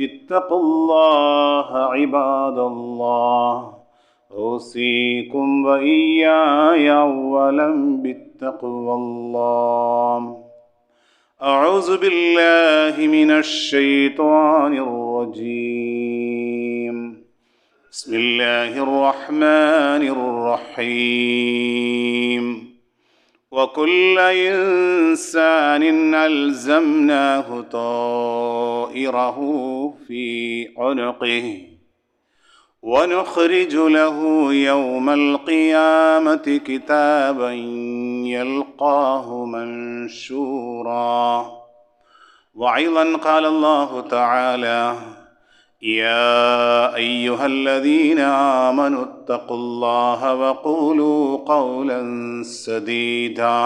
اتقوا الله عباد الله. أوصيكم وإياي أولا بالتقوى الله. أعوذ بالله من الشيطان الرجيم. بسم الله الرحمن الرحيم. وكل إنسان ألزمناه طائره في عنقه ونخرج له يوم القيامة كتابا يلقاه منشورا. وأيضا قال الله تعالى يا أيها الذين آمنوا اتقوا الله وقولوا قولا سديدا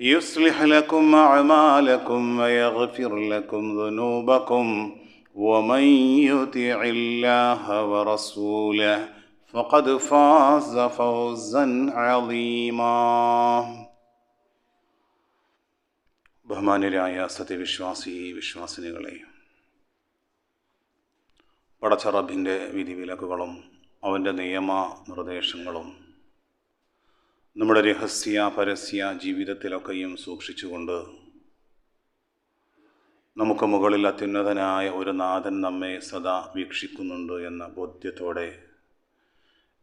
يصلح لكم أعمالكم ويغفر لكم ذنوبكم ومن يطع الله ورسوله فقد فاز فوزا عظيما ബഹുമാനരായ സത്യവിശ്വാസി വിശ്വാസിനികളെ പടച്ചറബിന്റെ വിധിവിലക്കുകളും അവന്റെ നിയമ നിർദ്ദേശങ്ങളും നമ്മുടെ രഹസ്യ പരസ്യ ജീവിതത്തിലൊക്കെയും സൂക്ഷിച്ചുകൊണ്ട് നമുക്ക് മുകളിൽ അത്യുന്നതനായ ഒരു നാഥൻ നമ്മെ സദാ വീക്ഷിക്കുന്നുണ്ട് എന്ന ബോധ്യത്തോടെ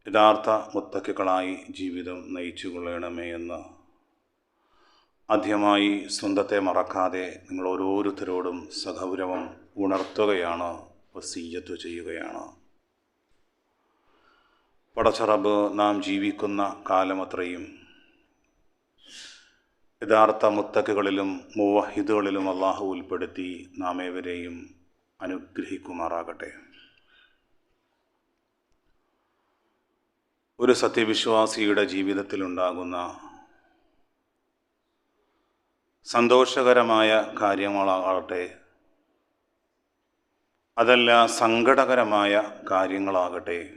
യഥാർത്ഥ മുത്തക്കുകളായി ജീവിതം നയിച്ചു കൊള്ളണമേ എന്ന് ആദ്യമായി സ്വന്തത്തെ മറക്കാതെ നിങ്ങൾ ഓരോരുത്തരോടും സഗൗരവം ഉണർത്തുകയാണ് വസീയത്ത് ചെയ്യുകയാണ്. പടച്ചറബ് നാം ജീവിക്കുന്ന കാലമത്രയും യഥാർത്ഥ മുത്തക്കുകളിലും മുവഹിദുകളിലും അള്ളാഹു ഉൾപ്പെടുത്തി നാം ഏവരെയും അനുഗ്രഹിക്കുമാറാകട്ടെ. ഒരു സത്യവിശ്വാസിയുടെ ജീവിതത്തിലുണ്ടാകുന്ന സന്തോഷകരമായ കാര്യങ്ങളാകട്ടെ അതല്ല സങ്കടകരമായ കാര്യങ്ങളാകട്ടെ.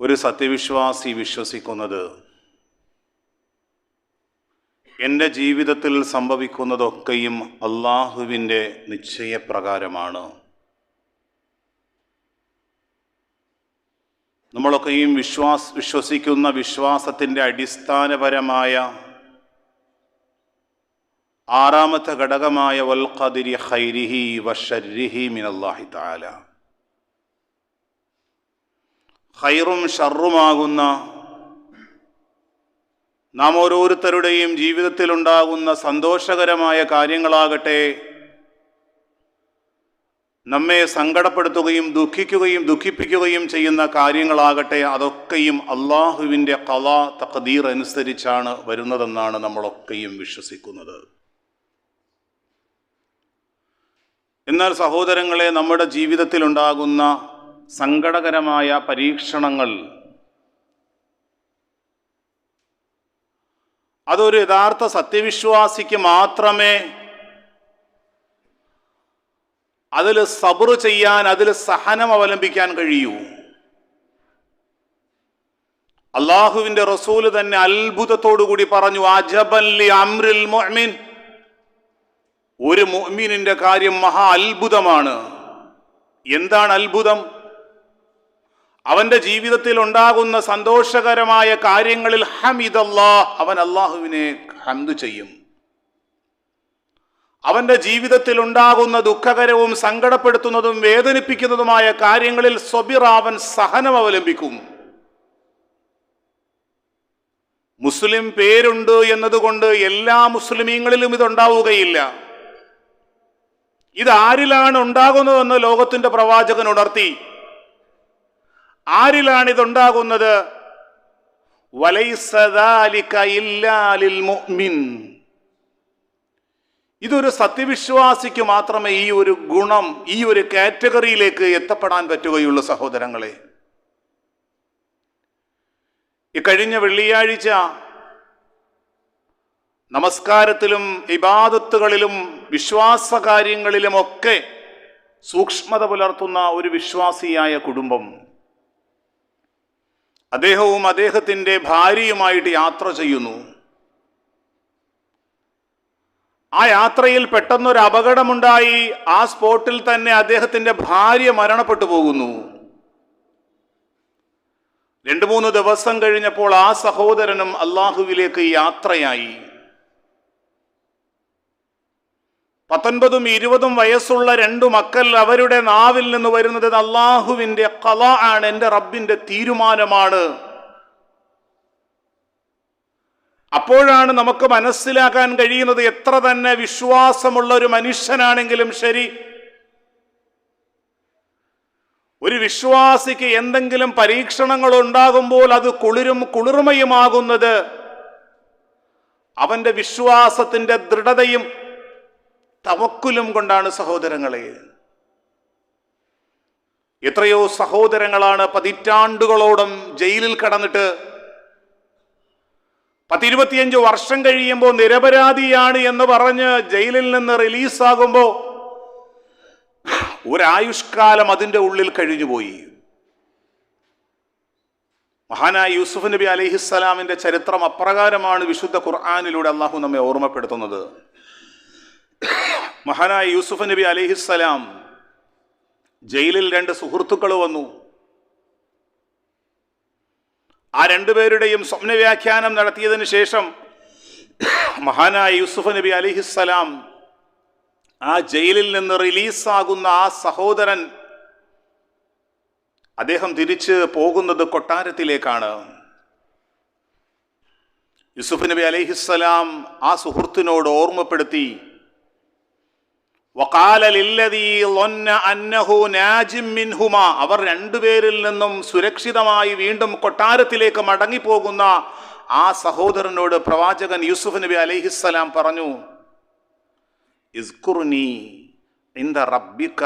ഒരു സത്യവിശ്വാസി വിശ്വസിക്കുന്നത് എന്റെ ജീവിതത്തിൽ സംഭവിക്കുന്നതൊക്കെയും അള്ളാഹുവിന്റെ നിശ്ചയപ്രകാരമാണ്. നമ്മളൊക്കെയും വിശ്വാസ് വിശ്വസിക്കുന്ന വിശ്വാസത്തിന്റെ അടിസ്ഥാനപരമായ ആറാമത്തെ ഘടകമായ വൽ ഖദിരി ഖൈരിഹി വഷരിഹി മിനല്ലാഹി താല ഖൈറും ഷറുമാകുന്ന നാം ഓരോരുത്തരുടെയും ജീവിതത്തിലുണ്ടാകുന്ന സന്തോഷകരമായ കാര്യങ്ങളാകട്ടെ നമ്മെ സങ്കടപ്പെടുത്തുകയും ദുഃഖിക്കുകയും ദുഃഖിപ്പിക്കുകയും ചെയ്യുന്ന കാര്യങ്ങളാകട്ടെ അതൊക്കെയും അള്ളാഹുവിന്റെ കല തഖദീർ അനുസരിച്ചാണ് വരുന്നതെന്നാണ് നമ്മളൊക്കെയും വിശ്വസിക്കുന്നത്. എന്നാൽ സഹോദരങ്ങളെ നമ്മുടെ ജീവിതത്തിലുണ്ടാകുന്ന സങ്കടകരമായ പരീക്ഷണങ്ങൾ അതൊരു യഥാർത്ഥ സത്യവിശ്വാസിക്ക് മാത്രമേ അതിൽ സബർ ചെയ്യാൻ അതിൽ സഹനം അവലംബിക്കാൻ കഴിയൂ. അള്ളാഹുവിന്റെ റസൂൽ തന്നെ അത്ഭുതത്തോടു കൂടി പറഞ്ഞു അജബല്ലി അമ്രിൽ മുഅ്മിൻ. ഒരു മുഅ്മിനിന്റെ കാര്യം മഹാ അത്ഭുതമാണ്. എന്താണ് അത്ഭുതം? അവന്റെ ജീവിതത്തിൽ ഉണ്ടാകുന്ന സന്തോഷകരമായ കാര്യങ്ങളിൽ ഹമിദല്ലാ അവൻ അള്ളാഹുവിനെ ഹന്തു ചെയ്യും. അവന്റെ ജീവിതത്തിൽ ഉണ്ടാകുന്ന ദുഃഖകരവും സങ്കടപ്പെടുത്തുന്നതും വേദനിപ്പിക്കുന്നതുമായ കാര്യങ്ങളിൽ സ്വബിർ അവൻ സഹനം അവലംബിക്കും. മുസ്ലിം പേരുണ്ട് എന്നതുകൊണ്ട് എല്ലാ മുസ്ലിമീങ്ങളിലും ഇതുണ്ടാവുകയില്ല. ഇത് ആരിലാണ് ഉണ്ടാകുന്നതെന്ന് ലോകത്തിന്റെ പ്രവാചകൻ ഉണർത്തി. ആരിലാണ് ഇതുണ്ടാകുന്നത്? ഇതൊരു സത്യവിശ്വാസിക്ക് മാത്രമേ ഈ ഒരു ഗുണം ഈ ഒരു കാറ്റഗറിയിലേക്ക് എത്തപ്പെടാൻ പറ്റുകയുള്ളൂ സഹോദരങ്ങളെ. ഈ കഴിഞ്ഞ വെള്ളിയാഴ്ച നമസ്കാരത്തിലും ഇബാദത്തുകളിലും വിശ്വാസ കാര്യങ്ങളിലുമൊക്കെ സൂക്ഷ്മത പുലർത്തുന്ന ഒരു വിശ്വാസിയായ കുടുംബം. അദ്ദേഹവും അദ്ദേഹത്തിന്റെ ഭാര്യയുമായിട്ട് യാത്ര ചെയ്യുന്നു. ആ യാത്രയിൽ പെട്ടെന്നൊരു അപകടമുണ്ടായി. ആ സ്പോട്ടിൽ തന്നെ അദ്ദേഹത്തിന്റെ ഭാര്യ മരണപ്പെട്ടു പോകുന്നു. രണ്ടു മൂന്ന് ദിവസം കഴിഞ്ഞപ്പോൾ ആ സഹോദരനും അള്ളാഹുവിലേക്ക് യാത്രയായി. പത്തൊൻപതും ഇരുപതും വയസ്സുള്ള രണ്ടു മക്കൾ അവരുടെ നാവിൽ നിന്ന് വരുന്നത് അള്ളാഹുവിന്റെ കല ആണ് എന്റെ റബ്ബിന്റെ തീരുമാനമാണ്. അപ്പോഴാണ് നമുക്ക് മനസ്സിലാക്കാൻ കഴിയുന്നത് എത്ര തന്നെ വിശ്വാസമുള്ള ഒരു മനുഷ്യനാണെങ്കിലും ശരി. ഒരു വിശ്വാസിക്ക് എന്തെങ്കിലും പരീക്ഷണങ്ങൾ ഉണ്ടാകുമ്പോൾ അത് കുളിരും കുളിർമയുമാകുന്നത് അവന്റെ വിശ്വാസത്തിന്റെ ദൃഢതയും തവക്കുലും കൊണ്ടാണ് സഹോദരങ്ങളെ. എത്രയോ സഹോദരങ്ങളാണ് പതിറ്റാണ്ടുകളോളം ജയിലിൽ കടന്നിട്ട് പത്തിരുപത്തിയഞ്ച് വർഷം കഴിയുമ്പോൾ നിരപരാധിയാണ് എന്ന് പറഞ്ഞ് ജയിലിൽ നിന്ന് റിലീസാകുമ്പോൾ ഒരായുഷ്കാലം അതിന്റെ ഉള്ളിൽ കഴിഞ്ഞുപോയി. മഹാനായ യൂസുഫ് നബി അലഹിസ്സലാമിന്റെ ചരിത്രം അപ്രകാരമാണ് വിശുദ്ധ ഖുർആാനിലൂടെ അള്ളാഹു നമ്മെ ഓർമ്മപ്പെടുത്തുന്നത്. മഹാനായ യൂസുഫ് നബി അലിഹിസ്സലാം ജയിലിൽ രണ്ട് സുഹൃത്തുക്കൾ വന്നു. ആ രണ്ടുപേരുടെയും സ്വപ്നവ്യാഖ്യാനം നടത്തിയതിനു ശേഷം മഹാനായ യൂസുഫ് നബി അലിഹിസ്സലാം ആ ജയിലിൽ നിന്ന് റിലീസാകുന്ന ആ സഹോദരൻ അദ്ദേഹം തിരിച്ച് പോകുന്നത് കൊട്ടാരത്തിലേക്കാണ്. യൂസുഫ് നബി അലിഹിസ്സലാം ആ സുഹൃത്തിനോട് ഓർമ്മപ്പെടുത്തി അവർ രണ്ടുപേരിൽ നിന്നും സുരക്ഷിതമായി വീണ്ടും കൊട്ടാരത്തിലേക്ക് മടങ്ങിപ്പോകുന്ന ആ സഹോദരനോട് പ്രവാചകൻ യൂസുഫ് നബി അലൈഹിസ്സലാം പറഞ്ഞു റബ്ബിക്ക.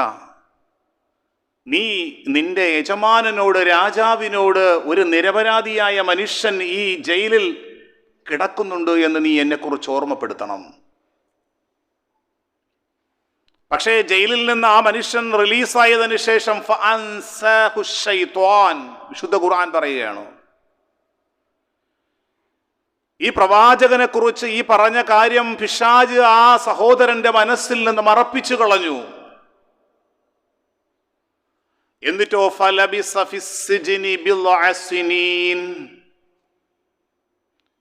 നീ നിന്റെ യജമാനനോട് രാജാവിനോട് ഒരു നിരപരാധിയായ മനുഷ്യൻ ഈ ജയിലിൽ കിടക്കുന്നുണ്ട് എന്ന് നീ എന്നെക്കുറിച്ച് ഓർമ്മപ്പെടുത്തണം. പക്ഷേ ജയിലിൽ നിന്ന് ആ മനുഷ്യൻ റിലീസായതിനു ശേഷം വിശുദ്ധ ഖുർആൻ പറയുകയാണ്. ഈ പ്രവാചകനെ കുറിച്ച് ഈ പറഞ്ഞ കാര്യം പിശാജ് ആ സഹോദരന്റെ മനസ്സിൽ നിന്ന് മറപ്പിച്ചു കളഞ്ഞു. എന്നിട്ടോ.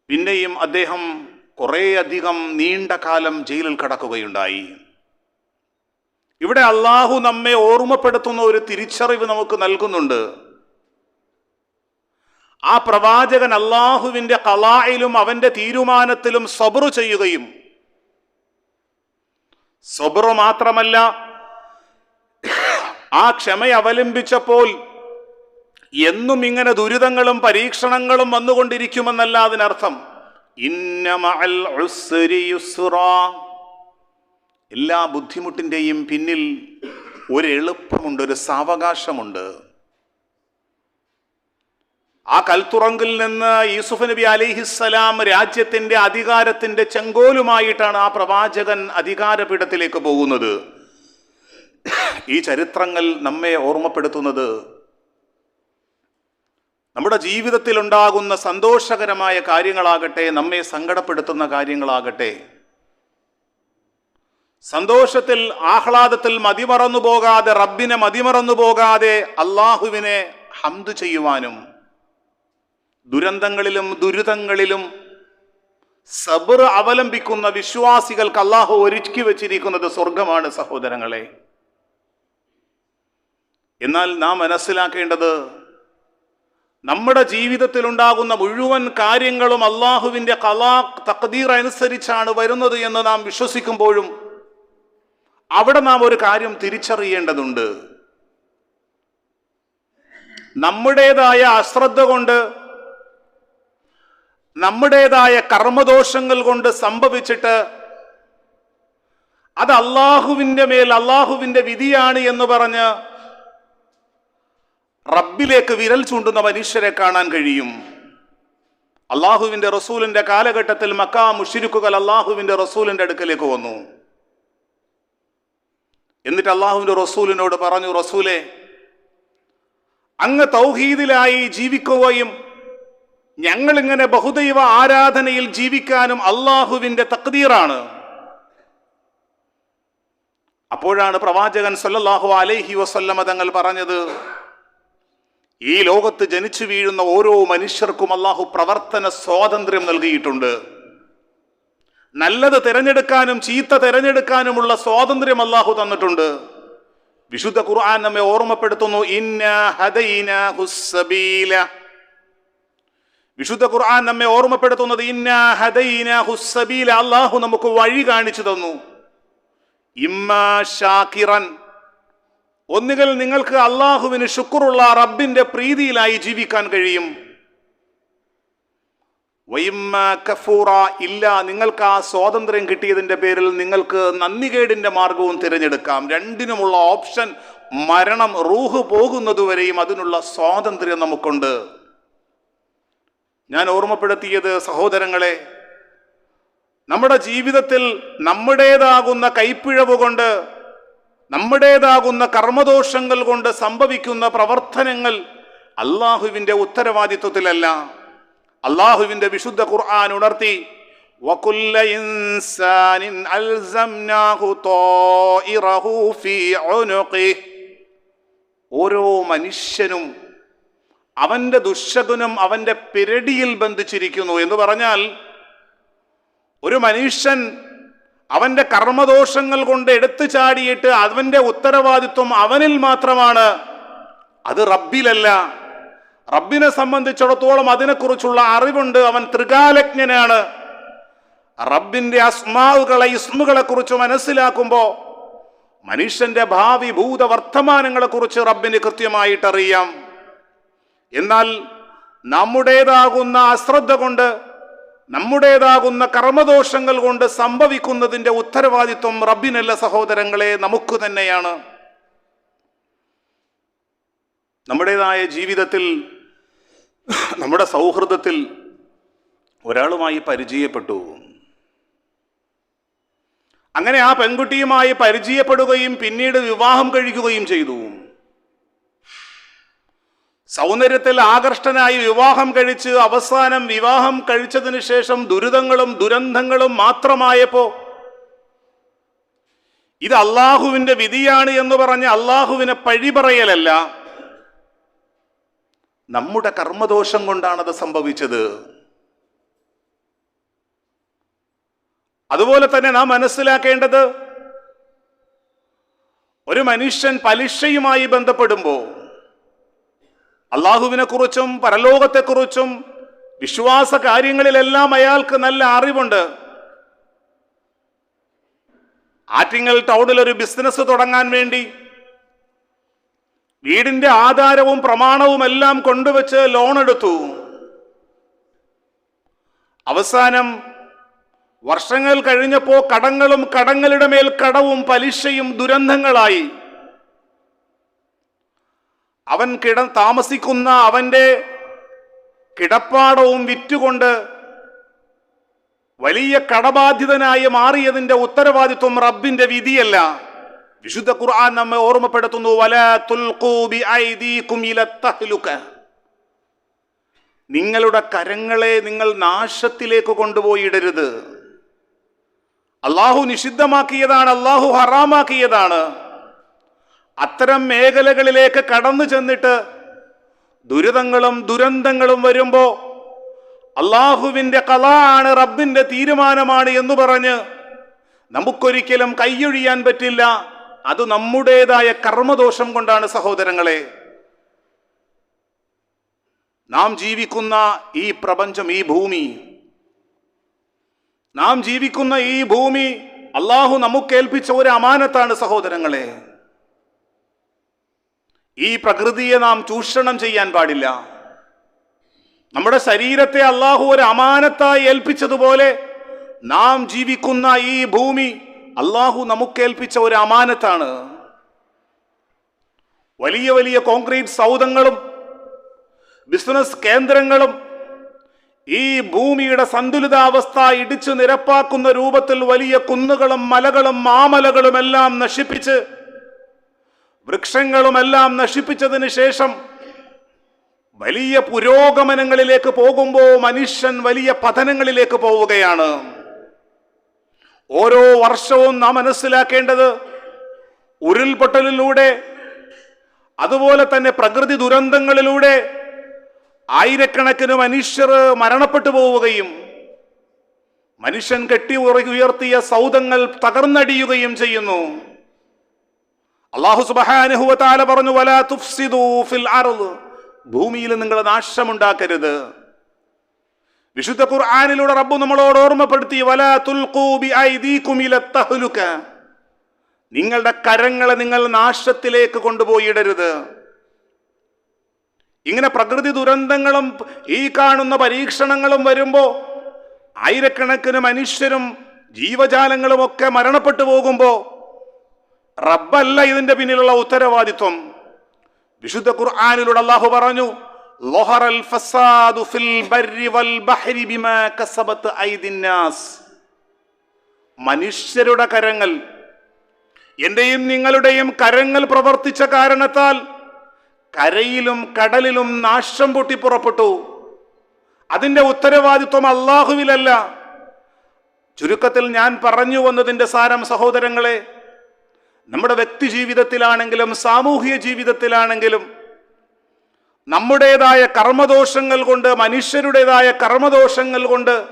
പിന്നെയും അദ്ദേഹം കുറേയധികം നീണ്ട കാലം ജയിലിൽ കടക്കുകയുണ്ടായി. ഇവിടെ അള്ളാഹു നമ്മെ ഓർമ്മപ്പെടുത്തുന്ന ഒരു തിരിച്ചറിവ് നമുക്ക് നൽകുന്നുണ്ട് ആ പ്രവാചകൻ അള്ളാഹുവിന്റെ കലായിലും അവന്റെ തീരുമാനത്തിലും സബറു ചെയ്യുകയും സബറു മാത്രമല്ല ആ ക്ഷമ അവലംബിച്ചപ്പോൾ എന്നും ഇങ്ങനെ ദുരിതങ്ങളും പരീക്ഷണങ്ങളും വന്നുകൊണ്ടിരിക്കുമെന്നല്ല അതിനർത്ഥം ഇന്നമൽ. എല്ലാ ബുദ്ധിമുട്ടിന്റെയും പിന്നിൽ ഒരു എളുപ്പമുണ്ട് ഒരു സാവകാശമുണ്ട്. ആ കൽത്തുറങ്കിൽ നിന്ന് യൂസുഫ് നബി അലിഹിസ്സലാം രാജ്യത്തിന്റെ അധികാരത്തിന്റെ ചെങ്കോലുമായിട്ടാണ് ആ പ്രവാചകൻ അധികാരപീഠത്തിലേക്ക് പോകുന്നത്. ഈ ചരിത്രങ്ങൾ നമ്മെ ഓർമ്മപ്പെടുത്തുന്നത് നമ്മുടെ ജീവിതത്തിൽ ഉണ്ടാകുന്ന സന്തോഷകരമായ കാര്യങ്ങളാകട്ടെ നമ്മെ സങ്കടപ്പെടുത്തുന്ന കാര്യങ്ങളാകട്ടെ സന്തോഷത്തിൽ ആഹ്ലാദത്തിൽ മതിമറന്നു പോകാതെ റബ്ബിനെ മതിമറന്നു പോകാതെ അള്ളാഹുവിനെ ഹംദ് ചെയ്യുവാനും ദുരന്തങ്ങളിലും ദുരിതങ്ങളിലും സബർ അവലംബിക്കുന്ന വിശ്വാസികൾക്ക് അള്ളാഹു ഒരുക്കി വെച്ചിരിക്കുന്നത് സ്വർഗമാണ് സഹോദരങ്ങളെ. എന്നാൽ നാം മനസ്സിലാക്കേണ്ടത് നമ്മുടെ ജീവിതത്തിൽ ഉണ്ടാകുന്ന മുഴുവൻ കാര്യങ്ങളും അള്ളാഹുവിന്റെ കലാ തക്തീർ അനുസരിച്ചാണ് വരുന്നത് എന്ന് നാം വിശ്വസിക്കുമ്പോഴും അവിടെ നാം ഒരു കാര്യം തിരിച്ചറിയേണ്ടതുണ്ട്. നമ്മുടേതായ അശ്രദ്ധ കൊണ്ട് നമ്മുടേതായ കർമ്മദോഷങ്ങൾ കൊണ്ട് സംഭവിച്ചിട്ട് അത് അള്ളാഹുവിന്റെ മേൽ അള്ളാഹുവിന്റെ വിധിയാണ് എന്ന് പറഞ്ഞ് റബ്ബിലേക്ക് വിരൽ ചൂണ്ടുന്ന മനുഷ്യരെ കാണാൻ കഴിയും. അള്ളാഹുവിന്റെ റസൂലിന്റെ കാലഘട്ടത്തിൽ മക്കാ മുഷിരുക്കുകൾ അള്ളാഹുവിന്റെ റസൂലിന്റെ അടുക്കലേക്ക് വന്നു. എന്നിട്ട് അള്ളാഹുവിന്റെ റസൂലിനോട് പറഞ്ഞു റസൂലെ അങ്ങ് തൗഹീദിലായി ജീവിക്കുകയും ഞങ്ങളിങ്ങനെ ബഹുദൈവ ആരാധനയിൽ ജീവിക്കാനും അള്ളാഹുവിന്റെ തക്തീറാണ് അപ്പോഴാണ് പ്രവാചകൻ സല്ലല്ലാഹു അലൈഹി വസല്ലമ തങ്ങൾ പറഞ്ഞത് ഈ ലോകത്ത് ജനിച്ചു വീഴുന്ന ഓരോ മനുഷ്യർക്കും അള്ളാഹു പ്രവർത്തന സ്വാതന്ത്ര്യം നൽകിയിട്ടുണ്ട്. നല്ലത് തിരഞ്ഞെടുക്കാനും ചീത്ത തിരഞ്ഞെടുക്കാനുമുള്ള സ്വാതന്ത്ര്യം അള്ളാഹു തന്നിട്ടുണ്ട്. വിശുദ്ധ ഖുർആൻ നമ്മെ ഓർമ്മപ്പെടുത്തുന്നു ഇന്ന വിശുദ്ധ ഖുർആൻ നമ്മെ ഓർമ്മപ്പെടുത്തുന്നത് ഇന്ന ഹദൈന ഹുസ്സബീല അള്ളാഹു നമുക്ക് വഴി കാണിച്ചു തന്നു. ഇമ്മാ ഷാക്കിറൻ. ഒന്നുകിൽ നിങ്ങൾക്ക് അള്ളാഹുവിന് ശുക്റുള്ള റബ്ബിന്റെ പ്രീതിയിലായി ജീവിക്കാൻ കഴിയും. കഫൂറ ഇല്ല നിങ്ങൾക്ക് ആ സ്വാതന്ത്ര്യം കിട്ടിയതിന്റെ പേരിൽ നിങ്ങൾക്ക് നന്ദികേടിന്റെ മാർഗവും തിരഞ്ഞെടുക്കാം. രണ്ടിനുമുള്ള ഓപ്ഷൻ മരണം റൂഹ് പോകുന്നതുവരെയും അതിനുള്ള സ്വാതന്ത്ര്യം നമുക്കുണ്ട്. ഞാൻ ഓർമ്മപ്പെടുത്തിയത് സഹോദരങ്ങളെ നമ്മുടെ ജീവിതത്തിൽ നമ്മുടേതാകുന്ന കൈപ്പിഴവ് കൊണ്ട് നമ്മുടേതാകുന്ന കർമ്മദോഷങ്ങൾ കൊണ്ട് സംഭവിക്കുന്ന പ്രവർത്തനങ്ങൾ അള്ളാഹുവിന്റെ ഉത്തരവാദിത്വത്തിലല്ല. അള്ളാഹുവിന്റെ വിശുദ്ധ ഖുർആൻ ഉണർത്തി ഓരോ മനുഷ്യനും അവന്റെ ദുശകുനം അവന്റെ പിരടിയിൽ ബന്ധിച്ചിരിക്കുന്നു എന്ന് പറഞ്ഞാൽ ഒരു മനുഷ്യൻ അവന്റെ കർമ്മദോഷങ്ങൾ കൊണ്ട് എടുത്തു ചാടിയിട്ട് അവന്റെ ഉത്തരവാദിത്വം അവനിൽ മാത്രമാണ് അത് റബ്ബിലല്ല. റബ്ബിനെ സംബന്ധിച്ചിടത്തോളം അതിനെക്കുറിച്ചുള്ള അറിവുണ്ട്. അവൻ ത്രികാലജ്ഞനാണ്. റബ്ബിന്റെ അസ്മാവുകളെ ഇസ്മുകളെ കുറിച്ച് മനസ്സിലാക്കുമ്പോൾ മനുഷ്യന്റെ ഭാവി ഭൂത വർത്തമാനങ്ങളെ കുറിച്ച് റബ്ബിന് കൃത്യമായിട്ടറിയാം. എന്നാൽ നമ്മുടേതാകുന്ന അശ്രദ്ധ കൊണ്ട് നമ്മുടേതാകുന്ന കർമ്മദോഷങ്ങൾ കൊണ്ട് സംഭവിക്കുന്നതിന്റെ ഉത്തരവാദിത്വം റബ്ബിനല്ല സഹോദരങ്ങളെ നമുക്ക് തന്നെയാണ്. നമ്മുടേതായ ജീവിതത്തിൽ നമ്മുടെ സൗഹൃദത്തിൽ ഒരാളുമായി പരിചയപ്പെട്ടു. അങ്ങനെ ആ പെൺകുട്ടിയുമായി പരിചയപ്പെടുകയും പിന്നീട് വിവാഹം കഴിക്കുകയും ചെയ്തു. സൗന്ദര്യത്തിൽ ആകർഷ്ടനായി വിവാഹം കഴിച്ച് അവസാനം വിവാഹം കഴിച്ചതിന് ശേഷം ദുരിതങ്ങളും ദുരന്തങ്ങളും മാത്രമായപ്പോ ഇത് അള്ളാഹുവിന്റെ വിധിയാണ് എന്ന് പറഞ്ഞ് അള്ളാഹുവിനെ പഴി പറയലല്ല. നമ്മുടെ കർമ്മദോഷം കൊണ്ടാണത് സംഭവിച്ചത്. അതുപോലെ തന്നെ നാം മനസ്സിലാക്കേണ്ടത് ഒരു മനുഷ്യൻ പലിശയുമായി ബന്ധപ്പെടുമ്പോൾ അള്ളാഹുവിനെ കുറിച്ചും പരലോകത്തെക്കുറിച്ചും വിശ്വാസ കാര്യങ്ങളിലെല്ലാം അയാൾക്ക് നല്ല അറിവുണ്ട്. ആറ്റിങ്ങൽ ടൗണിൽ ഒരു ബിസിനസ് തുടങ്ങാൻ വേണ്ടി വീടിന്റെ ആധാരവും പ്രമാണവും എല്ലാം കൊണ്ടുവച്ച് ലോൺ എടുത്തു. അവസാനം വർഷങ്ങൾ കഴിഞ്ഞപ്പോ കടങ്ങളും കടങ്ങളുടെ മേൽ കടവും പലിശയും ദുരന്തങ്ങളായി. അവൻ കിട താമസിക്കുന്ന അവന്റെ കിടപ്പാടവും വിറ്റുകൊണ്ട് വലിയ കടബാധിതനായി മാറിയതിന്റെ ഉത്തരവാദിത്വം റബ്ബിന്റെ വിധിയല്ല. വിശുദ്ധ ഖുർആൻ നമ്മെ ഓർമ്മപ്പെടുത്തുന്നു വല നിങ്ങളുടെ കരങ്ങളെ നിങ്ങൾ നാശത്തിലേക്ക് കൊണ്ടുപോയിടരുത് അള്ളാഹു നിഷിദ്ധമാക്കിയതാണ് അള്ളാഹു ഹറാമാക്കിയതാണ്. അത്തരം മേഖലകളിലേക്ക് കടന്നു ചെന്നിട്ട് ദുരിതങ്ങളും ദുരന്തങ്ങളും വരുമ്പോൾ അള്ളാഹുവിന്റെ കല ആണ് റബ്ബിന്റെ തീരുമാനമാണ് എന്ന് പറഞ്ഞ് നമുക്കൊരിക്കലും കൈയൊഴിയാൻ പറ്റില്ല. അത് നമ്മുടേതായ കർമ്മദോഷം കൊണ്ടാണ് സഹോദരങ്ങളെ. നാം ജീവിക്കുന്ന ഈ പ്രപഞ്ചം ഈ ഭൂമി നാം ജീവിക്കുന്ന ഈ ഭൂമി അള്ളാഹു നമുക്കേൽപ്പിച്ച ഒരു അമാനത്താണ് സഹോദരങ്ങളെ. ഈ പ്രകൃതിയെ നാം ചൂഷണം ചെയ്യാൻ പാടില്ല. നമ്മുടെ ശരീരത്തെ അള്ളാഹു ഒരു അമാനത്തായി ഏൽപ്പിച്ചതുപോലെ നാം ജീവിക്കുന്ന ഈ ഭൂമി അള്ളാഹു നമുക്കേൽപ്പിച്ച ഒരു അമാനത്താണ്. വലിയ വലിയ കോൺക്രീറ്റ് സൗധങ്ങളും ബിസിനസ് കേന്ദ്രങ്ങളും ഈ ഭൂമിയുടെ സന്തുലിതാവസ്ഥ ഇടിച്ചു നിരപ്പാക്കുന്ന രൂപത്തിൽ വലിയ കുന്നുകളും മലകളും മാമലകളും എല്ലാം നശിപ്പിച്ച് വൃക്ഷങ്ങളുമെല്ലാം നശിപ്പിച്ചതിന് ശേഷം വലിയ പുരോഗമനങ്ങളിലേക്ക് പോകുമ്പോൾ മനുഷ്യൻ വലിയ പതനങ്ങളിലേക്ക് പോവുകയാണ്. ഓരോ വർഷവും നാം മനസ്സിലാക്കേണ്ടത് ഉരുൾപൊട്ടലിലൂടെ അതുപോലെ തന്നെ പ്രകൃതി ദുരന്തങ്ങളിലൂടെ ആയിരക്കണക്കിന് മനുഷ്യർ മരണപ്പെട്ടു പോവുകയും മനുഷ്യൻ കെട്ടി ഉയർത്തിയ സൗദങ്ങൾ തകർന്നടിയുകയും ചെയ്യുന്നു. അള്ളാഹു പറഞ്ഞു തുഫ്സിദു ഫിൽ ഭൂമിയിൽ നിങ്ങൾ നാശമുണ്ടാക്കരുത്. വിശുദ്ധ ഖുർആാനിലൂടെ റബ്ബു നമ്മളോട് ഓർമ്മപ്പെടുത്തി നിങ്ങളുടെ കരങ്ങളെ നിങ്ങൾ നാശത്തിലേക്ക് കൊണ്ടുപോയി ഇടരുത്. ഇങ്ങനെ പ്രകൃതി ദുരന്തങ്ങളും ഈ കാണുന്ന പരീക്ഷണങ്ങളും വരുമ്പോൾ ആയിരക്കണക്കിന് മനുഷ്യരും ജീവജാലങ്ങളും ഒക്കെ മരണപ്പെട്ടു പോകുമ്പോൾ റബ്ബല്ല ഇതിന്റെ പിന്നിലുള്ള ഉത്തരവാദിത്വം. വിശുദ്ധ ഖുർആാനിലൂടെ അള്ളാഹു പറഞ്ഞു മനുഷ്യരുടെ കരങ്ങൾ എന്റെയും നിങ്ങളുടെയും കരങ്ങൾ പ്രവർത്തിച്ച കാരണത്താൽ കരയിലും കടലിലും നാശം പൊട്ടി പുറപ്പെട്ടു. അതിന്റെ ഉത്തരവാദിത്വം അള്ളാഹുവിലല്ല ചുരുക്കത്തിൽ ഞാൻ പറഞ്ഞു വന്നതിന്റെ സാരം സഹോദരങ്ങളെ നമ്മുടെ വ്യക്തി ജീവിതത്തിലാണെങ്കിലും സാമൂഹിക ജീവിതത്തിലാണെങ്കിലും നമ്മുടേതായ കർമ്മദോഷങ്ങൾ കൊണ്ട് മനുഷ്യരുടേതായ കർമ്മദോഷങ്ങൾ കൊണ്ട്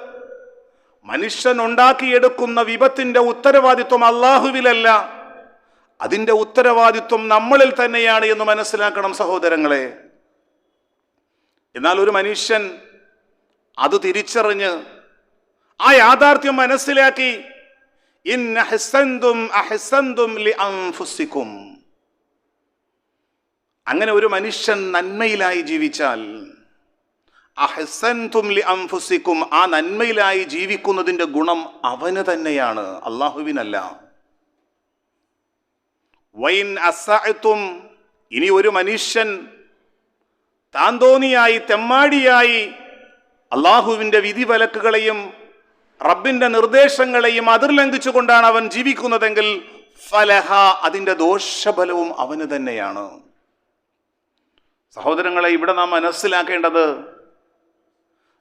മനുഷ്യൻ ഉണ്ടാക്കിയെടുക്കുന്ന വിപത്തിന്റെ ഉത്തരവാദിത്വം അള്ളാഹുവിലല്ല. അതിന്റെ ഉത്തരവാദിത്വം നമ്മളിൽ തന്നെയാണ് എന്ന് മനസ്സിലാക്കണം സഹോദരങ്ങളെ. എന്നാൽ ഒരു മനുഷ്യൻ അത് തിരിച്ചറിഞ്ഞ് ആ യാഥാർത്ഥ്യം മനസ്സിലാക്കി ഇൻ അഹ്സന്തും അഹ്സന്തും ലി അൻഫുസിക്കും. അങ്ങനെ ഒരു മനുഷ്യൻ നന്മയിലായി ജീവിച്ചാൽ അഹ്സൻതും ലി അംഫുസിക്കും ആ നന്മയിലായി ജീവിക്കുന്നതിന്റെ ഗുണം അവന് തന്നെയാണ് അള്ളാഹുവിനല്ല വൈൻ അസഅത്തും ഇനി ഒരു മനുഷ്യൻ താന്തോന്നിയായി തെമ്മാടിയായി വിധി വിധിവലക്കുകളെയും റബ്ബിന്റെ നിർദ്ദേശങ്ങളെയും അതിർ ലംഘിച്ചുകൊണ്ടാണ് അവൻ ജീവിക്കുന്നതെങ്കിൽ ഫലഹ അതിന്റെ ദോഷഫലവും അവന് തന്നെയാണ്. സഹോദരങ്ങളെ ഇവിടെ നാം മനസ്സിലാക്കേണ്ടത്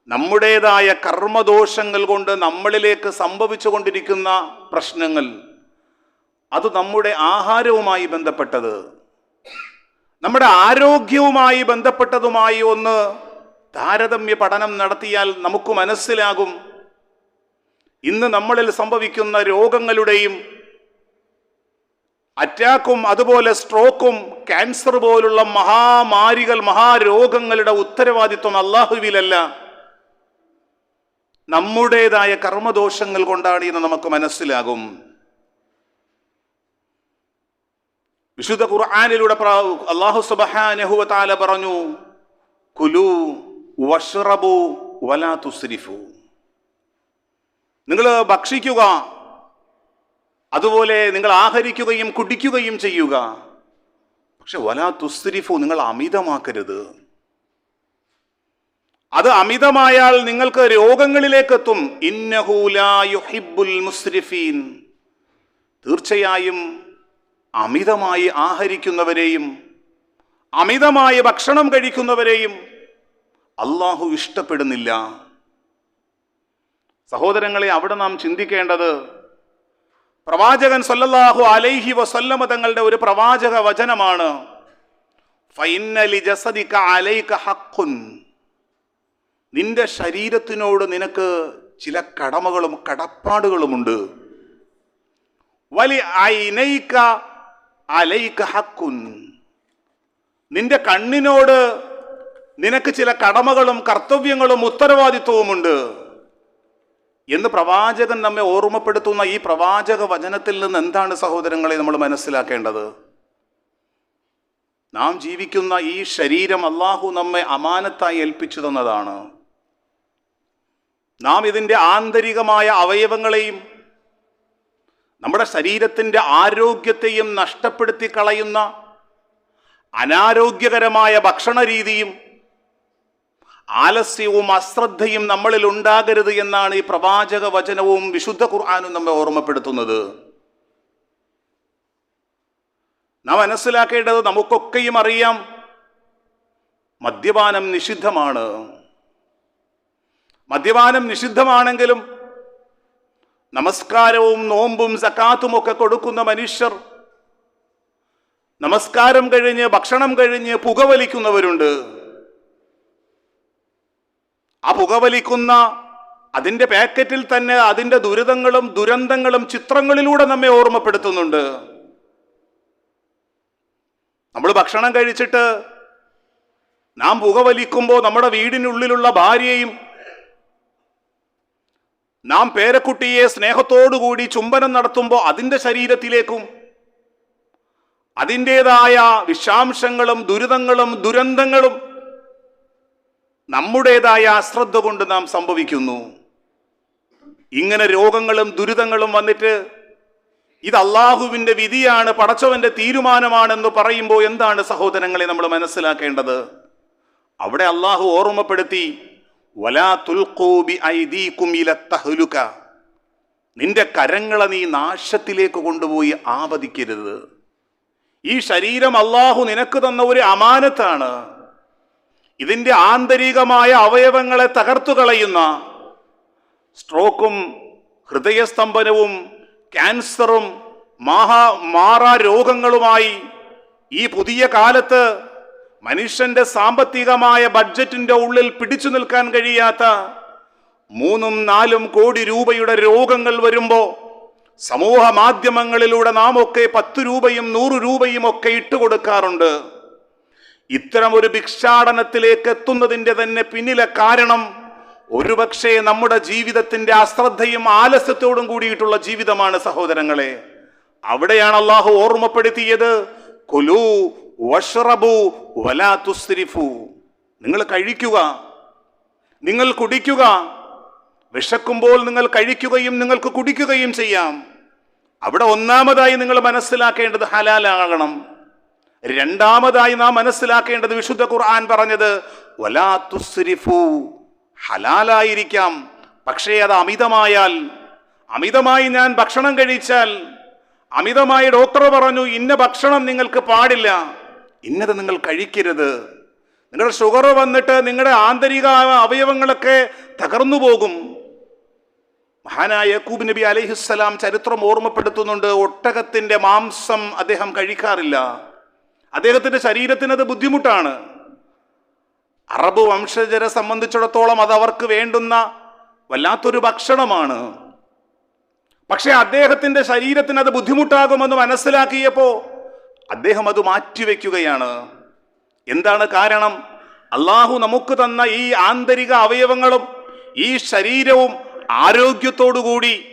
നമ്മുടേതായ കർമ്മദോഷങ്ങൾ കൊണ്ട് നമ്മളിലേക്ക് സംഭവിച്ചു കൊണ്ടിരിക്കുന്ന പ്രശ്നങ്ങൾ അത് നമ്മുടെ ആഹാരവുമായി ബന്ധപ്പെട്ടത് നമ്മുടെ ആരോഗ്യവുമായി ബന്ധപ്പെട്ടതുമായി ഒന്ന് താരതമ്യ പഠനം നടത്തിയാൽ നമുക്ക് മനസ്സിലാകും. ഇന്ന് നമ്മളിൽ സംഭവിക്കുന്ന രോഗങ്ങളുടെയും അറ്റാക്കും അതുപോലെ സ്ട്രോക്കും ക്യാൻസർ പോലുള്ള മഹാമാരികൾ മഹാരോഗങ്ങളുടെ ഉത്തരവാദിത്വം അള്ളാഹുവിലല്ല നമ്മുടേതായ കർമ്മദോഷങ്ങൾ കൊണ്ടാണ് എന്ന് നമുക്ക് മനസ്സിലാകും. വിശുദ്ധ ഖുർആാനിലൂടെ അള്ളാഹു സുബ്ഹാനഹു വ തആല പറഞ്ഞു കുലു വഷറബു വലാ തുസ്രിഫു. നിങ്ങൾ ഭക്ഷിക്കുക. അതുപോലെ നിങ്ങൾ ആഹരിക്കുകയും കുടിക്കുകയും ചെയ്യുക. പക്ഷെ വലാ തുസ്രിഫു നിങ്ങൾ അമിതമാക്കരുത്. അത് അമിതമായാൽ നിങ്ങൾക്ക് രോഗങ്ങളിലേക്ക് എത്തും മുസ്രിഫീൻ. തീർച്ചയായും അമിതമായി ആഹരിക്കുന്നവരെയും അമിതമായി ഭക്ഷണം കഴിക്കുന്നവരെയും അള്ളാഹു ഇഷ്ടപ്പെടുന്നില്ല. സഹോദരങ്ങളെ അവിടെ നാം ചിന്തിക്കേണ്ടത് പ്രവാചകൻ സൊല്ലാഹു അലൈഹി വസല്ലമ തങ്ങളുടെ ഒരു പ്രവാചക വചനമാണ്. നിന്റെ ശരീരത്തിനോട് നിനക്ക് ചില കടമകളും കടപ്പാടുകളുമുണ്ട് വലി നിന്റെ കണ്ണിനോട് നിനക്ക് ചില കടമകളും കർത്തവ്യങ്ങളും ഉത്തരവാദിത്വവുമുണ്ട്. എന്ന് പ്രവാചകൻ നമ്മെ ഓർമ്മപ്പെടുത്തുന്ന ഈ പ്രവാചക വചനത്തിൽ നിന്ന് എന്താണ് സഹോദരങ്ങളെ നമ്മൾ മനസ്സിലാക്കേണ്ടത്? നാം ജീവിക്കുന്ന ഈ ശരീരം അള്ളാഹു നമ്മെ അമാനത്തായി ഏൽപ്പിച്ചു തന്നതാണ്. നാം ഇതിന്റെ ആന്തരികമായ അവയവങ്ങളെയും നമ്മുടെ ശരീരത്തിന്റെ ആരോഗ്യത്തെയും നഷ്ടപ്പെടുത്തി കളയുന്ന അനാരോഗ്യകരമായ ഭക്ഷണ രീതിയും ആലസ്യവും അശ്രദ്ധയും നമ്മളിൽ ഉണ്ടാകരുത് എന്നാണ് ഈ പ്രവാചക വചനവും വിശുദ്ധ ഖുർആാനും നമ്മെ ഓർമ്മപ്പെടുത്തുന്നത്. നാം മനസ്സിലാക്കേണ്ടത് നമുക്കൊക്കെയും അറിയാം മദ്യപാനം നിഷിദ്ധമാണ്. മദ്യപാനം നിഷിദ്ധമാണെങ്കിലും നമസ്കാരവും നോമ്പും സക്കാത്തും ഒക്കെ കൊടുക്കുന്ന മനുഷ്യർ നമസ്കാരം കഴിഞ്ഞ് ഭക്ഷണം കഴിഞ്ഞ് പുകവലിക്കുന്നവരുണ്ട്. ആ പുകവലിക്കുന്ന അതിന്റെ പാക്കറ്റിൽ തന്നെ അതിന്റെ ദുരിതങ്ങളും ദുരന്തങ്ങളും ചിത്രങ്ങളിലൂടെ നമ്മെ ഓർമ്മപ്പെടുത്തുന്നുണ്ട്. നമ്മൾ ഭക്ഷണം കഴിച്ചിട്ട് നാം പുകവലിക്കുമ്പോൾ നമ്മുടെ വീടിനുള്ളിലുള്ള ഭാര്യയും നാം പേരക്കുട്ടിയെ സ്നേഹത്തോടുകൂടി ചുംബനം നടത്തുമ്പോൾ അതിന്റെ ശരീരത്തിലേക്കും അതിന്റെതായ വിഷാംശങ്ങളും ദുരിതങ്ങളും ദുരന്തങ്ങളും നമ്മുടേതായ അശ്രദ്ധ കൊണ്ട് നാം സംഭവിക്കുന്നു. ഇങ്ങനെ രോഗങ്ങളും ദുരിതങ്ങളും വന്നിട്ട് ഇത് അള്ളാഹുവിന്റെ വിധിയാണ് പടച്ചവന്റെ തീരുമാനമാണെന്ന് പറയുമ്പോൾ എന്താണ് സഹോദരങ്ങളെ നമ്മൾ മനസ്സിലാക്കേണ്ടത്? അവിടെ അള്ളാഹു ഓർമ്മപ്പെടുത്തി വലാ തുൽഖൂ ബി ഐദീകും ഇല തഹ്ലുക. നിന്റെ കരങ്ങളെ നീ നാശത്തിലേക്ക് കൊണ്ടുപോയി ആപതിക്കരുത് ഈ ശരീരം അള്ളാഹു നിനക്ക് തന്ന ഒരു അമാനത്താണ്. ഇതിന്റെ ആന്തരികമായ അവയവങ്ങളെ തകർത്തു കളയുന്ന സ്ട്രോക്കും ഹൃദയസ്തംഭനവും ക്യാൻസറും മാഹാ മാറാ രോഗങ്ങളുമായി ഈ പുതിയ കാലത്ത് മനുഷ്യന്റെ സാമ്പത്തികമായ ബഡ്ജറ്റിന്റെ ഉള്ളിൽ പിടിച്ചു നിൽക്കാൻ കഴിയാത്ത മൂന്നും നാലും കോടി രൂപയുടെ രോഗങ്ങൾ വരുമ്പോൾ സമൂഹ മാധ്യമങ്ങളിലൂടെ നാം ഒക്കെ പത്ത് രൂപയും നൂറ് രൂപയും ഒക്കെ ഇട്ടുകൊടുക്കാറുണ്ട്. ഇത്തരം ഒരു ഭിക്ഷാടനത്തിലേക്ക് എത്തുന്നതിന്റെ തന്നെ പിന്നിലെ കാരണം ഒരുപക്ഷെ നമ്മുടെ ജീവിതത്തിന്റെ അശ്രദ്ധയും ആലസ്യത്തോടും കൂടിയിട്ടുള്ള ജീവിതമാണ് സഹോദരങ്ങളെ. അവിടെയാണ് അള്ളാഹു ഓർമ്മപ്പെടുത്തിയത് കുലു വഷറബു വലാ തുസ്രിഫു. നിങ്ങൾ കഴിക്കുക നിങ്ങൾ കുടിക്കുക വിശക്കുമ്പോൾ നിങ്ങൾ കഴിക്കുകയും നിങ്ങൾക്ക് കുടിക്കുകയും ചെയ്യാം. അവിടെ ഒന്നാമതായി നിങ്ങൾ മനസ്സിലാക്കേണ്ടത് ഹലാലാകണം. രണ്ടാമതായി നാം മനസ്സിലാക്കേണ്ടത് വിശുദ്ധ ഖുർആൻ പറഞ്ഞത് വലാ തുസ്രിഫു ഹലാലായിരിക്കാം. പക്ഷേ അത് അമിതമായാൽ അമിതമായി ഞാൻ ഭക്ഷണം കഴിച്ചാൽ അമിതമായി ഡോക്ടർ പറഞ്ഞു ഇന്ന ഭക്ഷണം നിങ്ങൾക്ക് പാടില്ല. ഇന്നത് നിങ്ങൾ കഴിക്കരുത്. നിങ്ങളുടെ ഷുഗർ വന്നിട്ട് നിങ്ങളുടെ ആന്തരിക അവയവങ്ങളൊക്കെ തകർന്നു പോകും. മഹാനായ യക്കൂബ് നബി അലഹിസ്സലാം ചരിത്രം ഓർമ്മപ്പെടുത്തുന്നുണ്ട് ഒട്ടകത്തിന്റെ മാംസം അദ്ദേഹം കഴിക്കാറില്ല. അദ്ദേഹത്തിന്റെ ശരീരത്തിന് അത് ബുദ്ധിമുട്ടാണ്. അറബ് വംശജരെ സംബന്ധിച്ചിടത്തോളം അത് അവർക്ക് വേണ്ടുന്ന വല്ലാത്തൊരു ഭക്ഷണമാണ്. പക്ഷേ അദ്ദേഹത്തിന്റെ ശരീരത്തിന് അത് ബുദ്ധിമുട്ടാകുമെന്ന് മനസ്സിലാക്കിയപ്പോൾ അദ്ദേഹം അത് മാറ്റിവെക്കുകയാണ്. എന്താണ് കാരണം? അള്ളാഹു നമുക്ക് തന്ന ഈ ആന്തരിക അവയവങ്ങളും ഈ ശരീരവും ആരോഗ്യത്തോടുകൂടി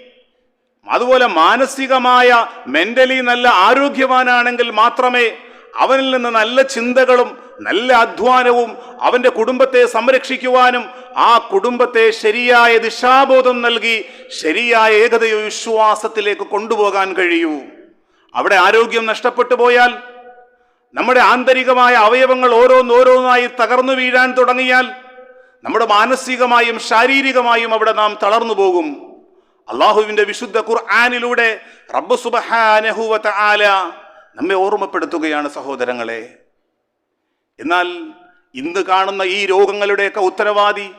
അതുപോലെ മാനസികമായ മെന്റലി നല്ല ആരോഗ്യവാനാണെങ്കിൽ മാത്രമേ അവനിൽ നിന്ന് നല്ല ചിന്തകളും നല്ല അധ്വാനവും അവന്റെ കുടുംബത്തെ സംരക്ഷിക്കുവാനും ആ കുടുംബത്തെ ശരിയായ ദിശാബോധം നൽകി ശരിയായ ഏകതയോ വിശ്വാസത്തിലേക്ക് കൊണ്ടുപോകാൻ കഴിയൂ. അവിടെ ആരോഗ്യം നഷ്ടപ്പെട്ടു പോയാൽ നമ്മുടെ ആന്തരികമായ അവയവങ്ങൾ ഓരോന്നോരോന്നായി തകർന്നു വീഴാൻ തുടങ്ങിയാൽ നമ്മുടെ മാനസികമായും ശാരീരികമായും അവിടെ നാം തളർന്നു പോകും. അള്ളാഹുവിന്റെ വിശുദ്ധ ഖുർആാനിലൂടെ റബ്ബ് സുബ്ഹാനഹു വ തആല നമ്മെ ഓർമ്മപ്പെടുത്തുകയാണ് സഹോദരങ്ങളെ. എന്നാൽ ഇന്ന് കാണുന്ന ഈ രോഗങ്ങളുടെയൊക്കെ ഉത്തരവാദി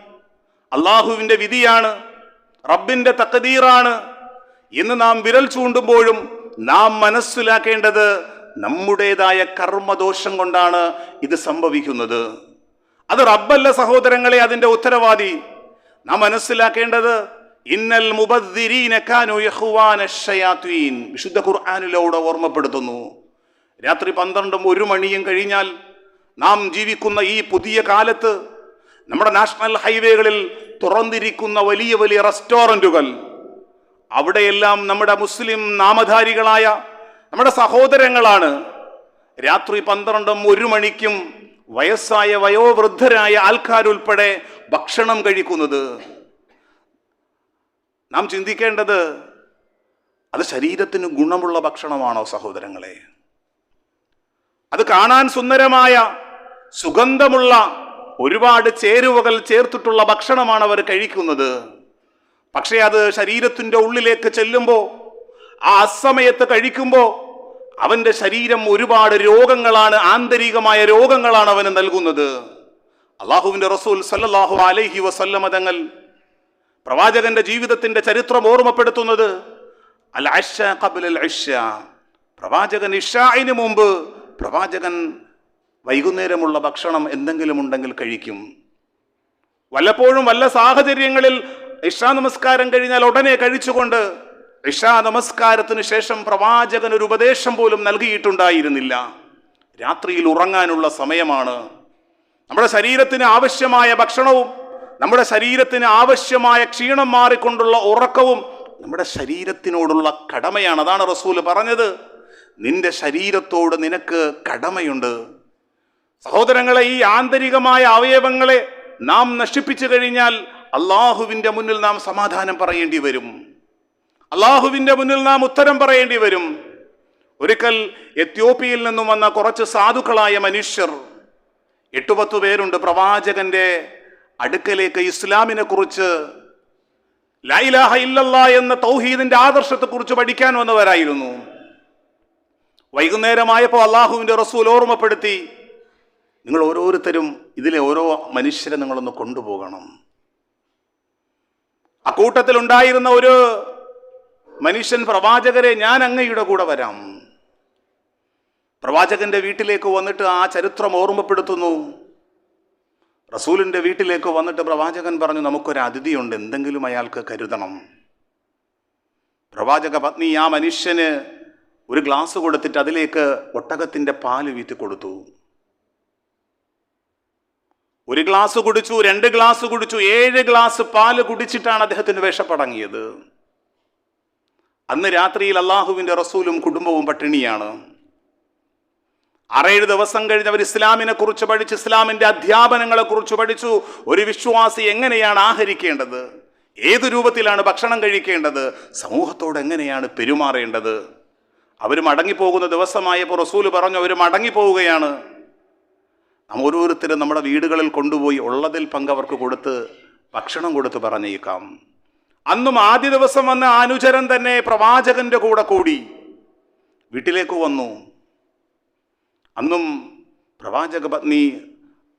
അള്ളാഹുവിന്റെ വിധിയാണ് റബ്ബിന്റെ തക്കതീറാണ് എന്ന് നാം വിരൽ ചൂണ്ടുമ്പോഴും നാം മനസ്സിലാക്കേണ്ടത് നമ്മുടേതായ കർമ്മദോഷം കൊണ്ടാണ് ഇത് സംഭവിക്കുന്നത്. അത് റബ്ബല്ല സഹോദരങ്ങളെ അതിന്റെ ഉത്തരവാദി. നാം മനസ്സിലാക്കേണ്ടത് ഇന്നൽ വിശുദ്ധ ഖുർആാനിലൂടെ ഓർമ്മപ്പെടുത്തുന്നു. രാത്രി പന്ത്രണ്ടും ഒരു മണിയും കഴിഞ്ഞാൽ നാം ജീവിക്കുന്ന ഈ പുതിയ കാലത്ത് നമ്മുടെ നാഷണൽ ഹൈവേകളിൽ തുറന്നിരിക്കുന്ന വലിയ വലിയ റെസ്റ്റോറന്റുകൾ അവിടെയെല്ലാം നമ്മുടെ മുസ്ലിം നാമധാരികളായ നമ്മുടെ സഹോദരങ്ങളാണ്. രാത്രി പന്ത്രണ്ടും ഒരു മണിക്കും വയസ്സായ വയോവൃദ്ധരായ ആൾക്കാരുൾപ്പെടെ ഭക്ഷണം കഴിക്കുന്നത്. നാം ചിന്തിക്കേണ്ടത് അത് ശരീരത്തിന് ഗുണമുള്ള ഭക്ഷണമാണോ സഹോദരങ്ങളെ? അത് കാണാൻ സുന്ദരമായ സുഗന്ധമുള്ള ഒരുപാട് ചേരുവകൾ ചേർത്തിട്ടുള്ള ഭക്ഷണമാണ് അവർ കഴിക്കുന്നത്. പക്ഷേ അത് ശരീരത്തിന്റെ ഉള്ളിലേക്ക് ചെല്ലുമ്പോൾ ആ അസമയത്ത് കഴിക്കുമ്പോൾ അവന്റെ ശരീരം ഒരുപാട് രോഗങ്ങളാണ് ആന്തരികമായ രോഗങ്ങളാണ് അവന് നൽകുന്നത്. അള്ളാഹുവിന്റെ റസൂൽ സല്ലാഹു അലൈഹി വസല്ലമ തങ്ങൾ പ്രവാചകന്റെ ജീവിതത്തിന്റെ ചരിത്രം ഓർമ്മപ്പെടുത്തുന്നത് അൽ അഷ ഖബ്ല അൽ പ്രവാചകൻ ഇഷായിന് മുമ്പ് പ്രവാചകൻ വൈകുന്നേരമുള്ള ഭക്ഷണം എന്തെങ്കിലും ഉണ്ടെങ്കിൽ കഴിക്കും. വല്ലപ്പോഴും വല്ല സാഹചര്യങ്ങളിൽ ഇഷാ നമസ്കാരം കഴിഞ്ഞാൽ ഉടനെ കഴിച്ചുകൊണ്ട് ഇഷാ നമസ്കാരത്തിന് ശേഷം പ്രവാചകൻ ഒരു ഉപദേശം പോലും നൽകിയിട്ടുണ്ടായിരുന്നില്ല. രാത്രിയിൽ ഉറങ്ങാനുള്ള സമയമാണ്. നമ്മുടെ ശരീരത്തിന് ആവശ്യമായ ഭക്ഷണവും നമ്മുടെ ശരീരത്തിന് ആവശ്യമായ ക്ഷീണം മാറിക്കൊണ്ടുള്ള ഉറക്കവും നമ്മുടെ ശരീരത്തിനോടുള്ള കടമയാണ്. അതാണ് റസൂൽ പറഞ്ഞത്. നിന്റെ ശരീരത്തോട് നിനക്ക് കടമയുണ്ട്. സഹോദരങ്ങളെ ഈ ആന്തരികമായ അവയവങ്ങളെ നാം നശിപ്പിച്ചു കഴിഞ്ഞാൽ അള്ളാഹുവിന്റെ മുന്നിൽ നാം സമാധാനം പറയേണ്ടി വരും. അള്ളാഹുവിന്റെ മുന്നിൽ നാം ഉത്തരം പറയേണ്ടി വരും. ഒരിക്കൽ എത്യോപ്യയിൽ നിന്നും വന്ന കുറച്ച് സാധുക്കളായ മനുഷ്യർ എട്ടുപത്തു പേരുണ്ട് പ്രവാചകന്റെ അടുക്കലേക്ക് ഇസ്ലാമിനെ കുറിച്ച് ലൈലാഹ ഇല്ലല്ല എന്ന തൗഹീദിന്റെ ആദർശത്തെക്കുറിച്ച് പഠിക്കാൻ വന്നവരായിരുന്നു. വൈകുന്നേരമായപ്പോൾ അള്ളാഹുവിന്റെ റസൂൽ ഓർമ്മപ്പെടുത്തി നിങ്ങൾ ഓരോരുത്തരും ഇതിലെ ഓരോ മനുഷ്യരെ നിങ്ങളൊന്ന് കൊണ്ടുപോകണം. അക്കൂട്ടത്തിൽ ഉണ്ടായിരുന്ന ഒരു മനുഷ്യൻ പ്രവാചകരെ ഞാൻ അങ്ങയുടെ കൂടെ വരാം. പ്രവാചകന്റെ വീട്ടിലേക്ക് വന്നിട്ട് ആ ചരിത്രം ഓർമ്മപ്പെടുത്തുന്നു. റസൂലിന്റെ വീട്ടിലേക്ക് വന്നിട്ട് പ്രവാചകൻ പറഞ്ഞു നമുക്കൊരു അതിഥിയുണ്ട് എന്തെങ്കിലും അയാൾക്ക് കരുതണം. പ്രവാചക പത്നി ആ മനുഷ്യന് ഒരു ഗ്ലാസ് കൊടുത്തിട്ട് അതിലേക്ക് ഒട്ടകത്തിന്റെ പാൽ വീത്തി കൊടുത്തു. ഒരു ഗ്ലാസ് കുടിച്ചു രണ്ട് ഗ്ലാസ് കുടിച്ചു ഏഴ് ഗ്ലാസ് പാൽ കുടിച്ചിട്ടാണ് അദ്ദേഹത്തിന് വിഷപ്പടങ്ങിയത്. അന്ന് രാത്രിയിൽ അള്ളാഹുവിന്റെ റസൂലും കുടുംബവും പട്ടിണിയാണ്. ആറേഴ് ദിവസം കഴിഞ്ഞ് അവർ ഇസ്ലാമിനെ കുറിച്ച് പഠിച്ച് ഇസ്ലാമിന്റെ അധ്യാപനങ്ങളെ കുറിച്ച് പഠിച്ചു. ഒരു വിശ്വാസി എങ്ങനെയാണ് ആഹരിക്കേണ്ടത്? ഏത് രൂപത്തിലാണ് ഭക്ഷണം കഴിക്കേണ്ടത്? സമൂഹത്തോട് എങ്ങനെയാണ് പെരുമാറേണ്ടത്? അവർ മടങ്ങിപ്പോകുന്ന ദിവസമായപ്പോൾ റസൂൽ പറഞ്ഞു അവർ മടങ്ങിപ്പോവുകയാണ്. നാം ഓരോരുത്തരും നമ്മുടെ വീടുകളിൽ കൊണ്ടുപോയി ഉള്ളതിൽ പങ്കവർക്ക് കൊടുത്ത് ഭക്ഷണം കൊടുത്ത് പറഞ്ഞേക്കാം. അന്നും ആദ്യ ദിവസം വന്ന അനുചരൻ തന്നെ പ്രവാചകന്റെ കൂടെ കൂടി വീട്ടിലേക്ക് വന്നു. അന്നും പ്രവാചക പത്നി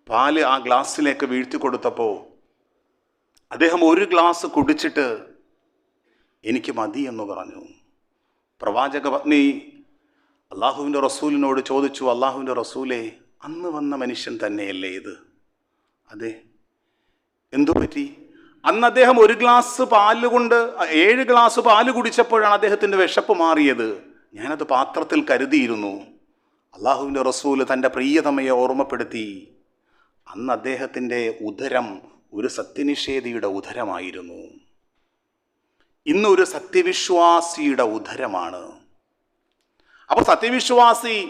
പാൽ ആ ഗ്ലാസ്സിലേക്ക് വീഴ്ത്തി കൊടുത്തപ്പോൾ അദ്ദേഹം ഒരു ഗ്ലാസ് കുടിച്ചിട്ട് എനിക്ക് മതി എന്ന് പറഞ്ഞു. പ്രവാചക പത്നി അള്ളാഹുവിന്റെ റസൂലിനോട് ചോദിച്ചു അള്ളാഹുവിന്റെ റസൂലെ അന്ന് വന്ന മനുഷ്യൻ തന്നെയല്ലേ ഇത്? അതെ. എന്തു പറ്റി? അന്ന് അദ്ദേഹം ഒരു ഗ്ലാസ് പാൽ കൊണ്ട് ഏഴ് ഗ്ലാസ് പാൽ കുടിച്ചപ്പോഴാണ് അദ്ദേഹത്തിന്റെ വിശപ്പ് മാറിയത്. ഞാനത് പാത്രത്തിൽ കരുതിയിരുന്നു. അള്ളാഹുവിന്റെ റസൂൽ തന്റെ പ്രിയതമയെ ഓർമ്മപ്പെടുത്തി. അന്ന് അദ്ദേഹത്തിന്റെ ഉദരം ഒരു സത്യനിഷേധിയുടെ ഉദരമായിരുന്നു. ഇന്ന് ഒരു സത്യവിശ്വാസിയുടെ ഉദരമാണ്. അപ്പോൾ സത്യവിശ്വാസി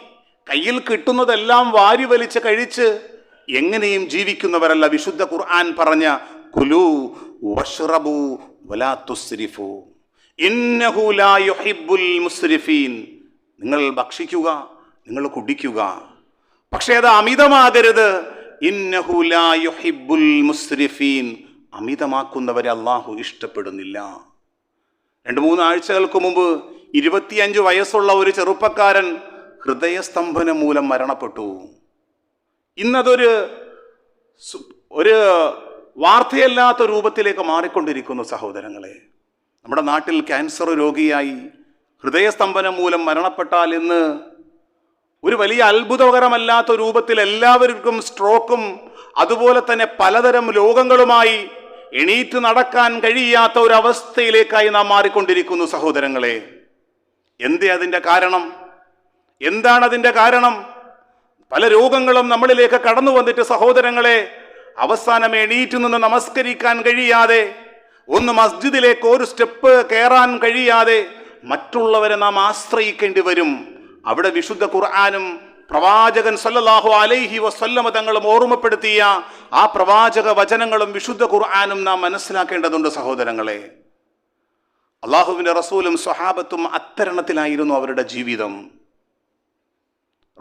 കയ്യിൽ കിട്ടുന്നതെല്ലാം വാരി വലിച്ച് കഴിച്ച് എങ്ങനെയും ജീവിക്കുന്നവരല്ല വിശുദ്ധ ഖുർആൻ പറഞ്ഞ കുലു വഷ്റബു വലാ തുസ്രിഫു. ഇന്നഹു ലാ യുഹിബ്ബുൽ മുസ്രിഫീൻ. നിങ്ങൾ ഭക്ഷിക്കുക നിങ്ങൾ കുടിക്കുക. പക്ഷേ അത് അമിതമാകരുത്. ഇന്നഹു ലാ യുഹിബ്ബുൽ മുസ്രിഫീൻ. അമിതമാക്കുന്നവരെ അള്ളാഹു ഇഷ്ടപ്പെടുന്നില്ല. രണ്ട് മൂന്ന് ആഴ്ചകൾക്ക് മുമ്പ് ഇരുപത്തിയഞ്ച് വയസ്സുള്ള ഒരു ചെറുപ്പക്കാരൻ ഹൃദയസ്തംഭനം മൂലം മരണപ്പെട്ടു. ഇന്നതൊരു ഒരു വാർത്തയല്ലാത്ത രൂപത്തിലേക്ക് മാറിക്കൊണ്ടിരിക്കുന്നു സഹോദരങ്ങളെ. നമ്മുടെ നാട്ടിൽ ക്യാൻസർ രോഗിയായി ഹൃദയസ്തംഭനം മൂലം മരണപ്പെട്ടാൽ ഇന്ന് ഒരു വലിയ അത്ഭുതകരമല്ലാത്ത രൂപത്തിൽ എല്ലാവർക്കും സ്ട്രോക്കും അതുപോലെ തന്നെ പലതരം രോഗങ്ങളുമായി എണീറ്റ് നടക്കാൻ കഴിയാത്ത ഒരു അവസ്ഥയിലേക്കായി നാം മാറിക്കൊണ്ടിരിക്കുന്നു സഹോദരങ്ങളെ. എന്തേ അതിന്റെ കാരണം? എന്താണ് അതിന്റെ കാരണം? പല രോഗങ്ങളും നമ്മളിലേക്ക് കടന്നു വന്നിട്ട് സഹോദരങ്ങളെ അവസാനം എണീറ്റ് നിന്ന് നമസ്കരിക്കാൻ കഴിയാതെ ഒന്ന് മസ്ജിദിലേക്ക് ഒരു സ്റ്റെപ്പ് കയറാൻ കഴിയാതെ മറ്റുള്ളവരെ നാം ആശ്രയിക്കേണ്ടി വരും. അവിടെ വിശുദ്ധ ഖുർആാനും പ്രവാചകൻ സല്ലല്ലാഹു അലൈഹി വസല്ലമ തങ്ങളും ഓർമ്മപ്പെടുത്തിയ ആ പ്രവാചക വചനങ്ങളും വിശുദ്ധ ഖുർആാനും നാം മനസ്സിലാക്കേണ്ടതുണ്ട് സഹോദരങ്ങളെ. അള്ളാഹുവിന്റെ റസൂലും സ്വഹാബത്തും അത്തരണത്തിലായിരുന്നു അവരുടെ ജീവിതം.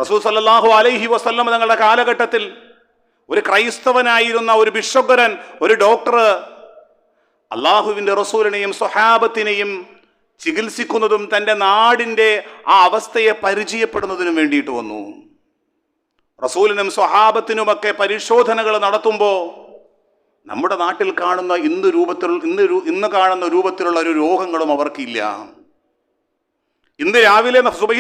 റസൂൽ സല്ലാഹു അലൈഹി വസല്ലം തങ്ങളുടെ കാലഘട്ടത്തിൽ ഒരു ക്രൈസ്തവനായിരുന്ന ഒരു ബിഷഗ്വരൻ ഒരു ഡോക്ടർ അള്ളാഹുവിന്റെ റസൂലിനെയും സ്വഹാബത്തിനെയും ചികിത്സിക്കുന്നതും തന്റെ നാടിന്റെ ആ അവസ്ഥയെ പരിചയപ്പെടുന്നതിനും വേണ്ടിയിട്ട് വന്നു. റസൂലിനും സ്വഹാബത്തിനുമൊക്കെ പരിശോധനകൾ നടത്തുമ്പോൾ നമ്മുടെ നാട്ടിൽ കാണുന്ന ഇന്ന് രൂപത്തിൽ ഇന്ന് ഇന്ന് കാണുന്ന രൂപത്തിലുള്ള ഒരു രോഗങ്ങളും അവർക്കില്ല. ഇന്ന് രാവിലെ സുബഹി